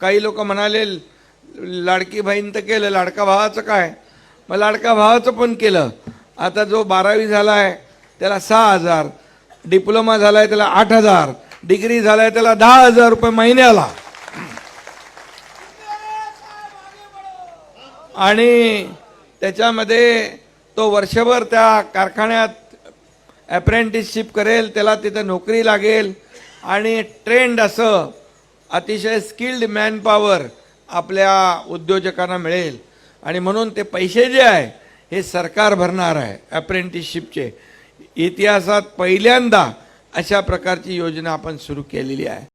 काही लोक म्हणाले लाडकी बहीण तर केलं लाडका भावाचं काय? मग लाडका भावाचं पण केलं. आता जो बारावी झाला आहे त्याला सहा हजार. डिप्लोमा झाला आहे त्याला आठ हजार. डिग्री झाला आहे त्याला दहा हजार रुपये महिन्याला. आणि त्याच्यामध्ये तो वर्षभर त्या कारखान्यात अप्रेंटिसशिप करेल त्याला तिथं नोकरी लागेल. आणि ट्रेंड असं अतिशय स्किल्ड मॅनपॉवर आपल्या उद्योजकांना मिळेल. आणि म्हणून ते पैसे जे आहे हे सरकार भरणार आहे अप्रेंटिसशिपचे इतिहासात पहिल्यांदा अशा प्रकारची योजना आपण सुरू केलेली आहे.